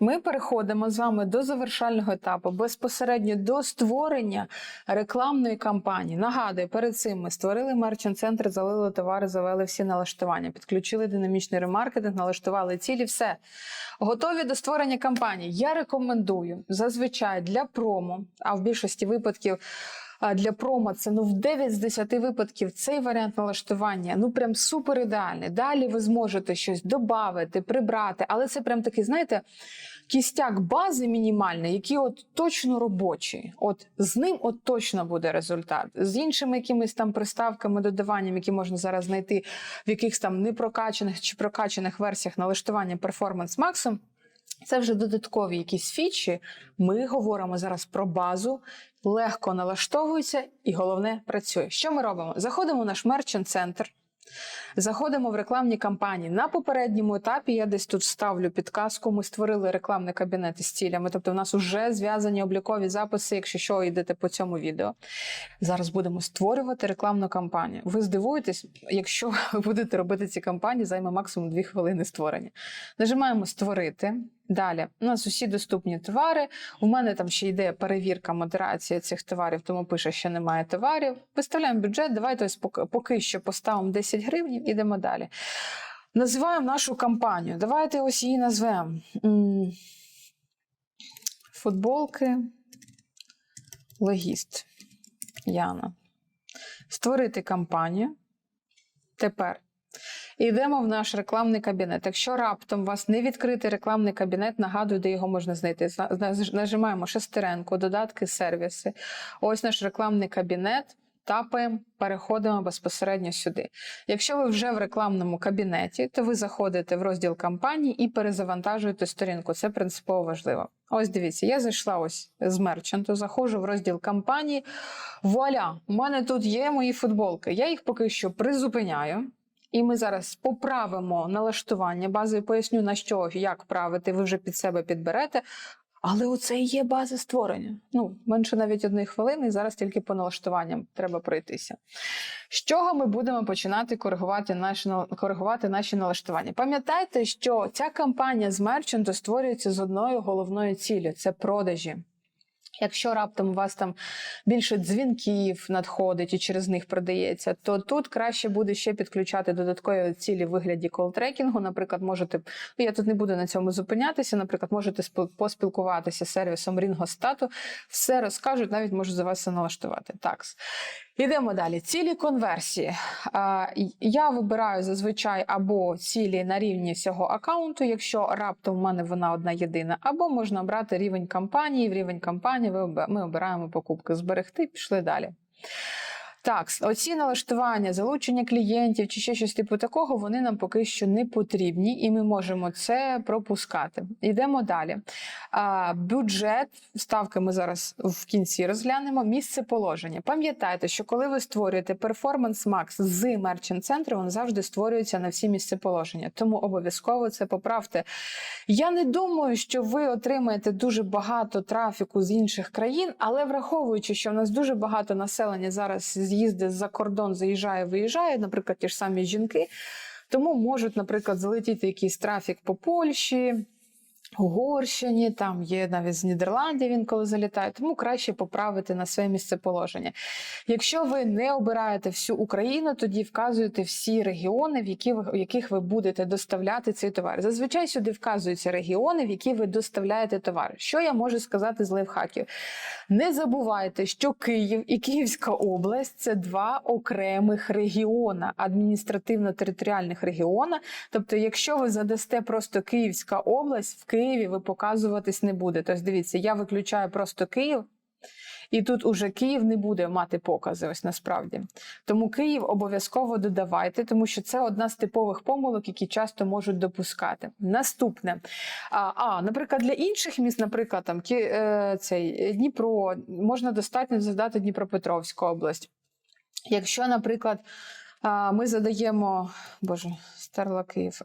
Ми переходимо з вами до завершального етапу, безпосередньо до створення рекламної кампанії. Нагадую, перед цим ми створили мерчант центр, залили товари, завели всі налаштування, підключили динамічний ремаркетинг, налаштували цілі. Все готові до створення кампанії. Я рекомендую зазвичай для промо, а в більшості випадків. Для промо це ну в 9 з 10 випадків цей варіант налаштування ну прям супер ідеальний. Далі ви зможете щось додати, прибрати, але це прям такий, знаєте, кістяк бази мінімальний, який от точно робочий. От з ним от точно буде результат. З іншими якимись там приставками, додаванням, які можна зараз знайти в якихось там непрокачаних чи прокачаних версіях налаштування Performance Max, це вже додаткові якісь фічі. Ми говоримо зараз про базу, легко налаштовується і головне працює. Що ми робимо? Заходимо в наш мерчант центр. Заходимо в рекламні кампанії. На попередньому етапі я десь тут ставлю підказку. Ми створили рекламний кабінет із цілями. Тобто, в нас вже зв'язані облікові записи, якщо що йдете по цьому відео. Зараз будемо створювати рекламну кампанію. Ви здивуєтесь, якщо ви будете робити ці кампанії, займе максимум 2 хвилини створення. Нажимаємо створити. Далі у нас усі доступні товари. У мене там ще йде перевірка модерація цих товарів, тому пише, що немає товарів. Виставляємо бюджет. Давайте ось поки, що поставимо 10 гривень, ідемо далі. Називаємо нашу кампанію. Давайте ось її назвемо. Футболки. Логіст. Яна. Створити кампанію. Тепер Йдемо в наш рекламний кабінет. Якщо раптом у вас не відкритий рекламний кабінет, нагадую, де його можна знайти. Зна- зна- Нажимаємо шестеренку, додатки, сервіси. Ось наш рекламний кабінет. Тапаємо, переходимо безпосередньо сюди. Якщо ви вже в рекламному кабінеті, то ви заходите в розділ кампанії і перезавантажуєте сторінку. Це принципово важливо. Ось дивіться, я зайшла ось з мерчанту, заходжу в розділ кампанії. Вуаля, у мене тут є мої футболки. Я їх поки що призупиняю. І ми зараз поправимо налаштування бази, поясню на що, як правити, ви вже під себе підберете. Але оце і є база створення. Ну, менше навіть одної хвилини, і зараз тільки по налаштуванням треба пройтися. З чого ми будемо починати коригувати наші, коригувати наші налаштування? Пам'ятайте, що ця кампанія з мерчанту створюється з одною головною ціллю це продажі. Якщо раптом у вас там більше дзвінків надходить і через них продається, то тут краще буде ще підключати додаткові цілі в вигляді колтрекінгу. Наприклад, можете, ну я тут не буду на цьому зупинятися. Наприклад, можете поспілкуватися з сервісом Рінгостату, все розкажуть, навіть можуть за вас це налаштувати. Так. Ідемо далі. Цілі конверсії. Я вибираю зазвичай або цілі на рівні всього аккаунту, якщо раптом в мене вона одна єдина, або можна обрати рівень кампанії. В рівень кампанії ми обираємо покупки зберегти, пішли далі. Так, оці налаштування, залучення клієнтів чи ще щось типу такого, вони нам поки що не потрібні, і ми можемо це пропускати. Йдемо далі. А, бюджет, ставки ми зараз в кінці розглянемо. Місце положення. Пам'ятайте, що коли ви створюєте Performance Max з Merchant центру, він завжди створюється на всі місця положення. Тому обов'язково це поправте. Я не думаю, що ви отримаєте дуже багато трафіку з інших країн, але враховуючи, що в нас дуже багато населення зараз з'їздить за кордон, заїжджає, виїжджає, наприклад, ті ж самі жінки, тому можуть, наприклад, залетіти якийсь трафік по Польщі. Угорщині, там є навіть з Нідерландів він коли залітає, тому краще поправити на своє місцеположення. Якщо ви не обираєте всю Україну, тоді вказуєте всі регіони, в які в яких ви будете доставляти цей товар. Зазвичай сюди вказуються регіони, в які ви доставляєте товар. Що я можу сказати з лайфхаків? Не забувайте, що Київ і Київська область це два окремих регіона, адміністративно-територіальних регіона. Тобто, якщо ви задасте просто Київська область, в Києві ви показуватись не буде. Тобто, дивіться, я виключаю просто Київ. І тут уже Київ не буде мати покази, ось насправді. Тому Київ обов'язково додавайте, тому що це одна з типових помилок, які часто можуть допускати. Наступне. А, а наприклад, для інших міст, наприклад, там Ки- е, цей Дніпро, можна достатньо задати Дніпропетровську область. Якщо, наприклад, Ми задаємо, боже, стерла Київ.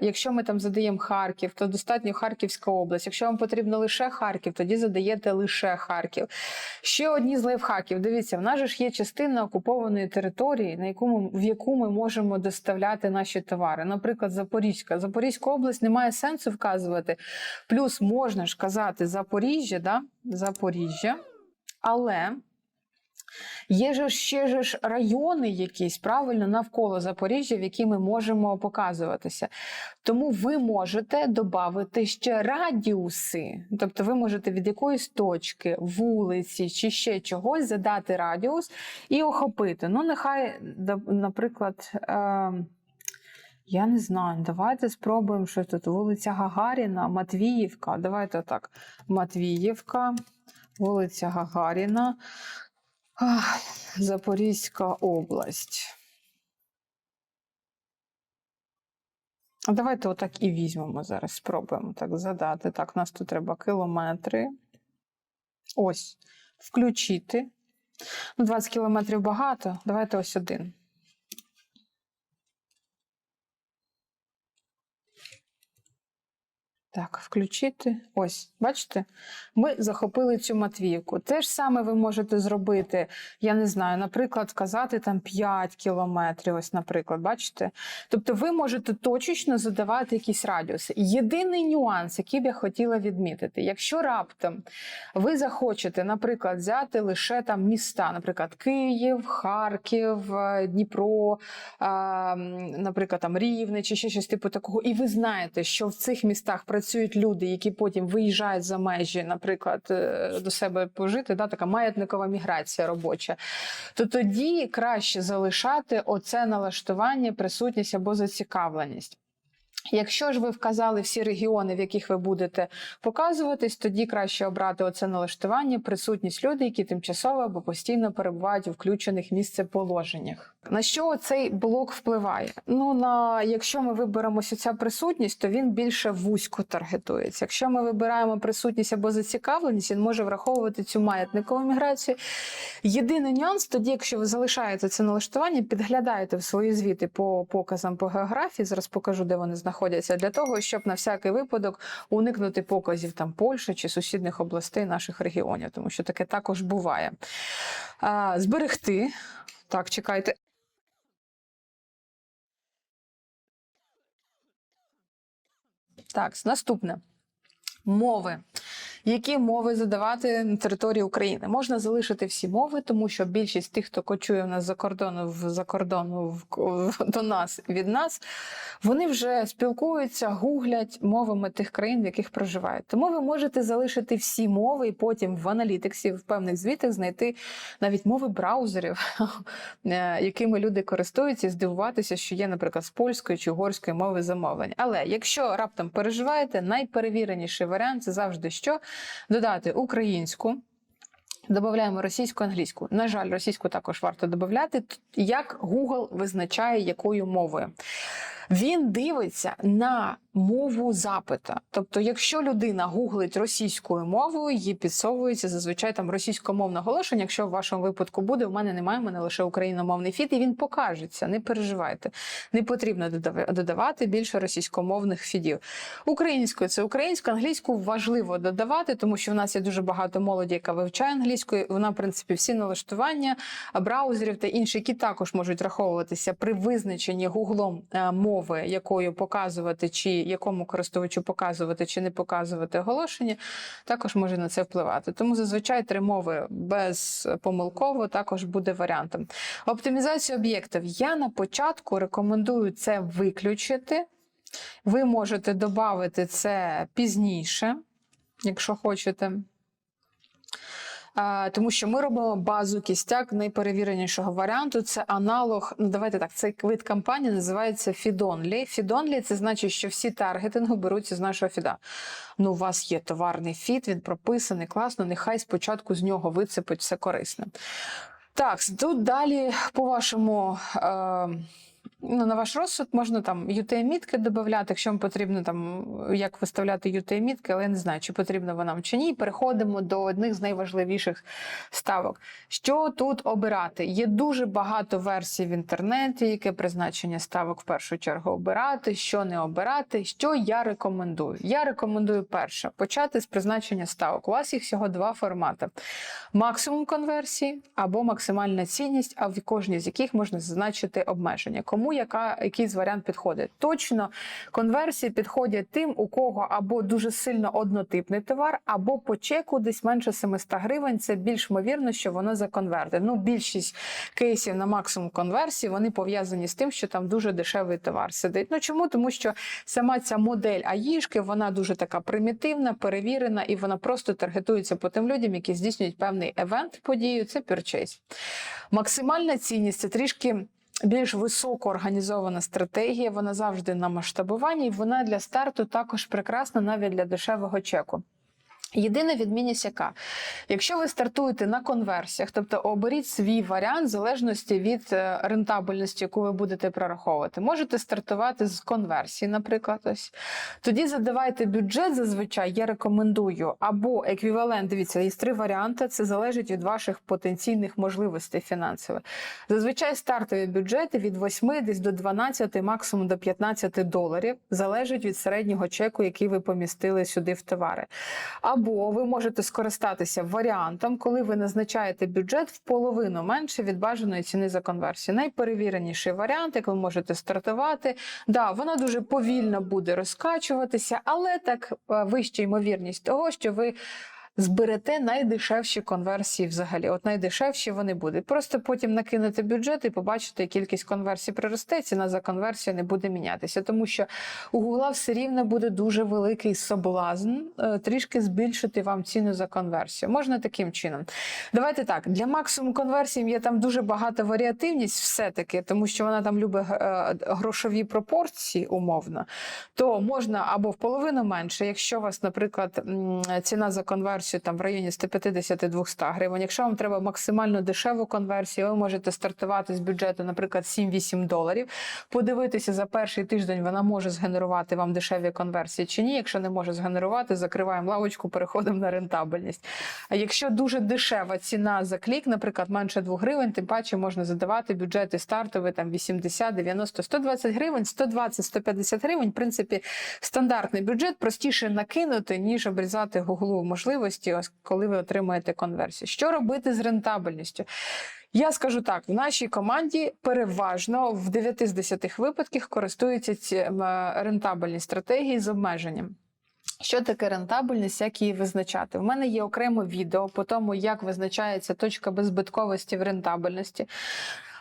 Якщо ми там задаємо Харків, то достатньо Харківська область. Якщо вам потрібно лише Харків, тоді задаєте лише Харків. Ще одні з лайфхаків. Дивіться, в нас ж є частина окупованої території, на яку ми, в яку ми можемо доставляти наші товари. Наприклад, Запорізька. Запорізька область немає сенсу вказувати. Плюс можна ж казати Запоріжжя, да? Запоріжжя. Але є же ще ж райони якісь правильно навколо Запоріжжя, в які ми можемо показуватися. Тому ви можете додати ще радіуси. Тобто ви можете від якоїсь точки, вулиці чи ще чогось задати радіус і охопити. Ну, нехай, наприклад. Е- я не знаю, давайте спробуємо що тут. Вулиця Гагаріна, Матвіївка. Давайте так. Матвіївка, вулиця Гагаріна, Ах, Запорізька область. Давайте отак і візьмемо зараз. Спробуємо так задати. Так, у нас тут треба кілометри. Ось. Включити. Ну, 20 кілометрів багато. Давайте ось один. Так, включити. Ось, бачите? Ми захопили цю Матвіївку. Те ж саме ви можете зробити, я не знаю, наприклад, вказати там 5 кілометрів, ось, наприклад, бачите? Тобто ви можете точечно задавати якісь радіуси. Єдиний нюанс, який б я хотіла відмітити, якщо раптом ви захочете, наприклад, взяти лише там міста, наприклад, Київ, Харків, е, Дніпро, наприклад, там Рівне чи ще щось типу такого, і ви знаєте, що в цих містах працюють люди, які потім виїжджають за межі, наприклад, е, до себе пожити, да, така маятникова міграція робоча, то тоді краще залишати оце налаштування, присутність або зацікавленість. Якщо ж ви вказали всі регіони, в яких ви будете показуватись, тоді краще обрати оце налаштування, присутність людей, які тимчасово або постійно перебувають у включених місцеположеннях. На що цей блок впливає? Ну на якщо ми виберемо ця присутність, то він більше вузько таргетується. Якщо ми вибираємо присутність або зацікавленість, він може враховувати цю маятникову міграцію. Єдиний нюанс тоді, якщо ви залишаєте це налаштування, підглядаєте в свої звіти по показам по географії. Зараз покажу, де вони знаходяться, для того, щоб на всякий випадок уникнути показів там Польщі чи сусідніх областей наших регіонів, тому що таке також буває. А, зберегти. Так, чекайте. Так, наступне. Мови. Які мови задавати на території України? Можна залишити всі мови, тому що більшість тих, хто кочує в нас за кордону в за кордону в, до нас від нас, вони вже спілкуються, гуглять мовами тих країн, в яких проживають. Тому ви можете залишити всі мови і потім в аналітиксі, в певних звітах знайти навіть мови браузерів, е, якими люди користуються, і здивуватися, що є, наприклад, з польської чи угорської мови замовлень. Але якщо раптом переживаєте, найперевіреніший варіант це завжди що додати українську. Додаємо російську англійську. На жаль, російську також варто додати. Як Google визначає, якою мовою. Він дивиться на мову запита. Тобто, якщо людина гуглить російською мовою, їй підсовується зазвичай там російськомовне оголошення. Якщо в вашому випадку буде, у мене немає, у мене лише україномовний фіт, і він покажеться. Не переживайте. Не потрібно додав- додавати більше російськомовних фідів. Українською це українську, англійську важливо додавати, тому що в нас є дуже багато молоді, яка вивчає англійську. і Вона, в принципі, всі налаштування браузерів та інші, які також можуть враховуватися при визначенні гуглом е, мови, якою показувати, чи якому користувачу показувати чи не показувати оголошення, також може на це впливати. Тому зазвичай три мови безпомилково також буде варіантом. Оптимізація об'єктів. Я на початку рекомендую це виключити. Ви можете додати це пізніше, якщо хочете. Тому що ми робимо базу кістяк найперевіренішого варіанту. Це аналог. Ну давайте так. Цей вид кампанії називається Фідонлі. Фідонлі це значить, що всі таргетинги беруться з нашого фіда. Ну, у вас є товарний фід, він прописаний класно. Нехай спочатку з нього вицепить все корисне. Так, тут далі по вашому. Е- Ну, на ваш розсуд можна там UTM-мітки додати, якщо вам потрібно там як виставляти UTM-мітки, але я не знаю, чи потрібно вона чи ні. Переходимо до одних з найважливіших ставок. Що тут обирати? Є дуже багато версій в інтернеті, яке призначення ставок в першу чергу обирати, що не обирати. Що я рекомендую? Я рекомендую перше почати з призначення ставок. У вас їх всього два формати: максимум конверсії або максимальна цінність, а в кожній з яких можна зазначити обмеження. Кому яка якийсь варіант підходить? Точно конверсії підходять тим, у кого або дуже сильно однотипний товар, або по чеку десь менше 700 гривень. Це більш ймовірно, що воно законвертить. Ну, більшість кейсів на максимум конверсії вони пов'язані з тим, що там дуже дешевий товар сидить. Ну чому? Тому що сама ця модель аїшки, вона дуже така примітивна, перевірена, і вона просто таргетується по тим людям, які здійснюють певний евент, подію. Це пірчейс. Максимальна цінність це трішки. Більш високо організована стратегія, вона завжди на масштабуванні, вона для старту також прекрасна навіть для дешевого чеку. Єдина відмінність яка? Якщо ви стартуєте на конверсіях, тобто оберіть свій варіант в залежності від е, рентабельності, яку ви будете прораховувати. Можете стартувати з конверсії, наприклад, ось. Тоді задавайте бюджет, зазвичай я рекомендую, або еквівалент, дивіться, є три варіанти, це залежить від ваших потенційних можливостей фінансових. Зазвичай стартові бюджети від 8 десь до 12, максимум до 15 доларів, залежить від середнього чеку, який ви помістили сюди в товари. Ви можете скористатися варіантом, коли ви назначаєте бюджет в половину менше від бажаної ціни за конверсію. Найперевіреніший варіант, як ви можете стартувати. Да, вона дуже повільно буде розкачуватися, але так е, вища ймовірність того, що ви. Зберете найдешевші конверсії взагалі. От найдешевші вони будуть. Просто потім накинете бюджет і побачите, кількість конверсій приросте, ціна за конверсію не буде мінятися. Тому що у Гугла все рівно буде дуже великий соблазн е, трішки збільшити вам ціну за конверсію. Можна таким чином. Давайте так, для максимум конверсії є там дуже багата варіативність, все-таки, тому що вона там любить е, грошові пропорції умовно, то можна або в половину менше, якщо у вас, наприклад, ціна за конверсію там в районі 150-200 гривень. Якщо вам треба максимально дешеву конверсію, ви можете стартувати з бюджету, наприклад, 7-8 доларів. Подивитися за перший тиждень, вона може згенерувати вам дешеві конверсії чи ні. Якщо не може згенерувати, закриваємо лавочку, переходимо на рентабельність. А якщо дуже дешева ціна за клік, наприклад, менше 2 гривень, тим паче можна задавати бюджети стартові там 80, 90, 120 гривень, 120, 150 гривень. В принципі, стандартний бюджет простіше накинути, ніж обрізати гуглу можливості, ось коли ви отримаєте конверсію. Що робити з рентабельністю? Я скажу так: в нашій команді переважно в 9 з 10 випадках користуються ці рентабельні стратегії з обмеженням. Що таке рентабельність, як її визначати? В мене є окреме відео по тому, як визначається точка беззбитковості в рентабельності.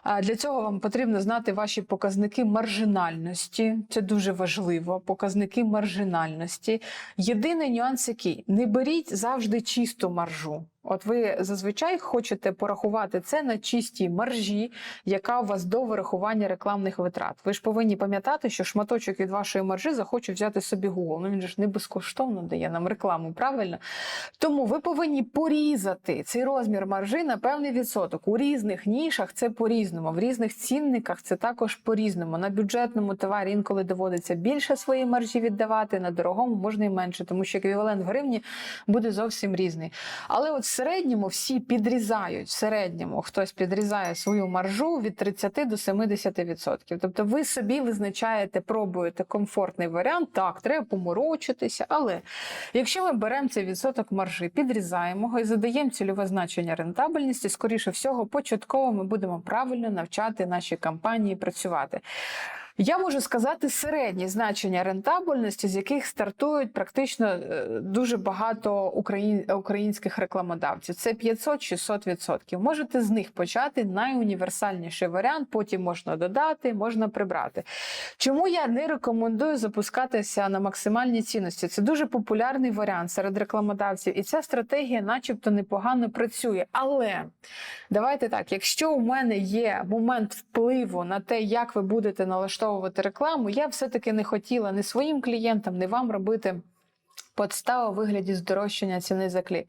Для цього вам потрібно знати ваші показники маржинальності. Це дуже важливо. Показники маржинальності. Єдиний нюанс який не беріть завжди чисту маржу. От ви зазвичай хочете порахувати це на чистій маржі, яка у вас до вирахування рекламних витрат. Ви ж повинні пам'ятати, що шматочок від вашої маржі захоче взяти собі Google. Ну він ж не безкоштовно дає нам рекламу, правильно? Тому ви повинні порізати цей розмір маржі на певний відсоток. У різних нішах це по-різному, в різних цінниках це також по-різному. На бюджетному товарі інколи доводиться більше своєї маржі віддавати, на дорогому можна і менше, тому що еквівалент в гривні буде зовсім різний. Але от середньому всі підрізають. В середньому хтось підрізає свою маржу від 30 до 70%. Тобто ви собі визначаєте, пробуєте комфортний варіант. Так, треба поморочитися. Але якщо ми беремо цей відсоток маржі, підрізаємо його і задаємо цільове значення рентабельності, скоріше всього, початково ми будемо правильно навчати наші компанії працювати. Я можу сказати середні значення рентабельності, з яких стартують практично е, дуже багато українських рекламодавців. Це 500-600%. Можете з них почати найуніверсальніший варіант, потім можна додати, можна прибрати. Чому я не рекомендую запускатися на максимальні цінності? Це дуже популярний варіант серед рекламодавців, і ця стратегія, начебто, непогано працює. Але давайте так: якщо у мене є момент впливу на те, як ви будете налаштовувати рекламу, я все-таки не хотіла не своїм клієнтам, не вам робити. Подстава у вигляді здорожчання ціни за клік.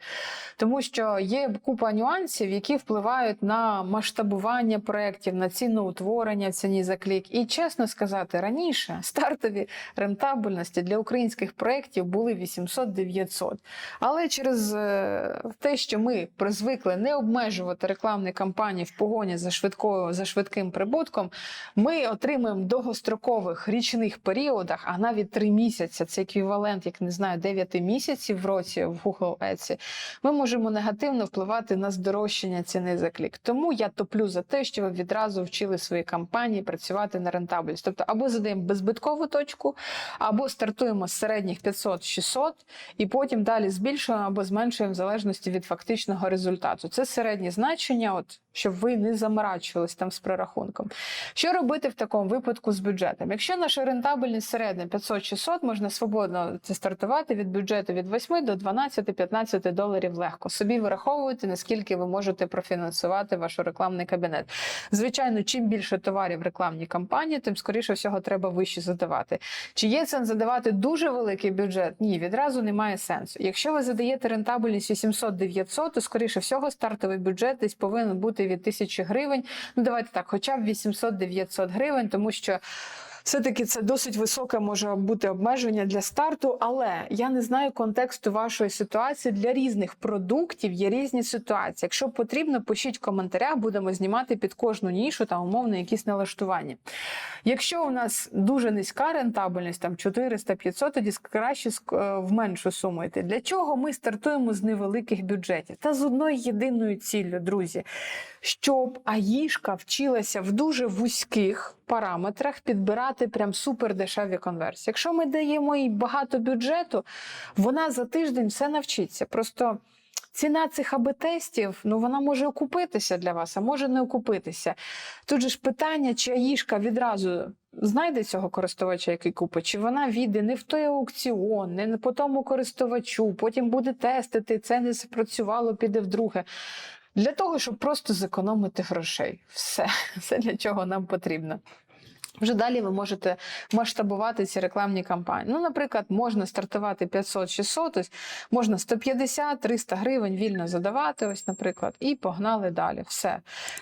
Тому що є купа нюансів, які впливають на масштабування проєктів, на ціноутворення в ціні за клік. І чесно сказати, раніше стартові рентабельності для українських проєктів були 800-900. Але через е, те, що ми призвикли не обмежувати рекламні кампанії в погоні за швидкою за швидким прибутком, ми отримуємо довгострокових річних періодах, а навіть 3 місяці, це еквівалент, як не знаю, 9 місяців в році в Google Ads, ми можемо негативно впливати на здорожчання ціни за клік. Тому я топлю за те, що ви відразу вчили свої кампанії працювати на рентабельність. Тобто або задаємо беззбиткову точку, або стартуємо з середніх 500-600, і потім далі збільшуємо або зменшуємо в залежності від фактичного результату. Це середні значення, от щоб ви не заморачувались там з прорахунком. Що робити в такому випадку з бюджетом? Якщо наша рентабельність середня 500-600, можна свободно це стартувати від бюджету від 8 до 12-15 доларів легко. Собі вираховуєте, наскільки ви можете профінансувати ваш рекламний кабінет. Звичайно, чим більше товарів в рекламній кампанії, тим скоріше всього треба вище задавати. Чи є сенс задавати дуже великий бюджет? Ні, відразу немає сенсу. Якщо ви задаєте рентабельність 800-900, то скоріше всього стартовий бюджет десь повинен бути від тисячі гривень. Ну давайте так, хоча б 800-900 гривень, тому що. Все-таки це досить високе може бути обмеження для старту, але я не знаю контексту вашої ситуації. Для різних продуктів є різні ситуації. Якщо потрібно, пишіть в коментарях, будемо знімати під кожну нішу та умовно якісь налаштування. Якщо у нас дуже низька рентабельність, там 400-500, тоді краще е, в меншу суму йти. Для чого ми стартуємо з невеликих бюджетів? Та з одною єдиною ціллю, друзі, щоб АїШка вчилася в дуже вузьких параметрах підбирати прям супер дешеві конверсії. Якщо ми даємо їй багато бюджету, вона за тиждень все навчиться. Просто ціна цих АБ-тестів, ну вона може окупитися для вас, а може не окупитися. Тут же ж питання, чи АїШка відразу знайде цього користувача, який купить, чи вона війде не в той аукціон, не по тому користувачу, потім буде тестити, це не спрацювало, піде вдруге. Для того, щоб просто зекономити грошей. Все, все для чого нам потрібно. Вже далі ви можете масштабувати ці рекламні кампанії. Ну, наприклад, можна стартувати 500-600, ось можна 150-300 гривень вільно задавати, ось, наприклад, і погнали далі. Все.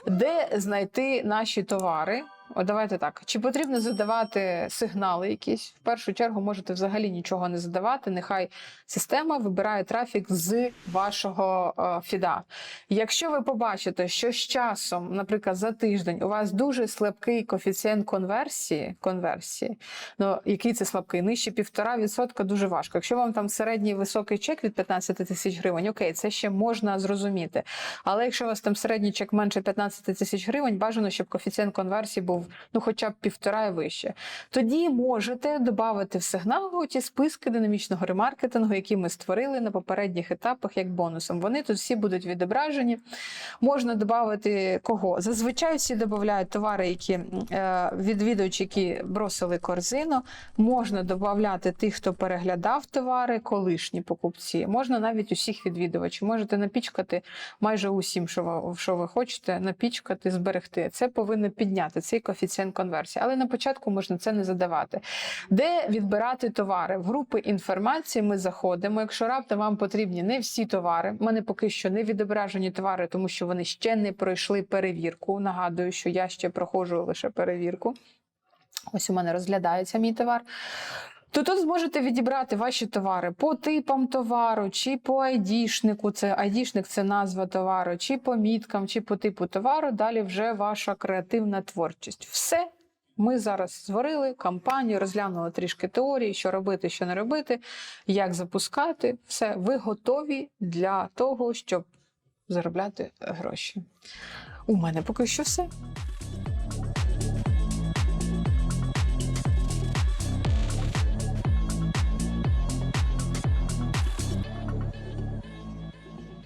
Де знайти наші товари? От давайте так. Чи потрібно задавати сигнали якісь? В першу чергу можете взагалі нічого не задавати. Нехай система вибирає трафік з вашого е, фіда. Якщо ви побачите, що з часом, наприклад, за тиждень у вас дуже слабкий коефіцієнт конверсії, конверсії, ну який це слабкий, нижче 1,5% дуже важко. Якщо вам там середній високий чек від 15 тисяч гривень, окей, це ще можна зрозуміти. Але якщо у вас там середній чек менше 15 тисяч гривень, бажано, щоб коефіцієнт конверсії був ну хоча б півтора і вище. Тоді можете додати в сигнал ті списки динамічного ремаркетингу, які ми створили на попередніх етапах як бонусом. Вони тут всі будуть відображені. Можна додати кого? Зазвичай всі додають товари, які е, відвідувачі, які бросили корзину. Можна додати тих, хто переглядав товари, колишні покупці. Можна навіть усіх відвідувачів. Можете напічкати майже усім, що ви, що ви хочете, напічкати, зберегти. Це повинно підняти цей коефіцієнт конверсії. Але на початку можна це не задавати. Де відбирати товари? В групи інформації ми заходимо. Якщо раптом вам потрібні не всі товари, в мене поки що не відображені товари, тому що вони ще не пройшли перевірку. Нагадую, що я ще проходжу лише перевірку. Ось у мене розглядається мій товар. То тут зможете відібрати ваші товари по типам товару, чи по айдішнику, це айдішник це назва товару, чи по міткам, чи по типу товару. Далі вже ваша креативна творчість. Все. Ми зараз створили кампанію, розглянули трішки теорії, що робити, що не робити, як запускати. Все, ви готові для того, щоб заробляти гроші. У мене поки що все.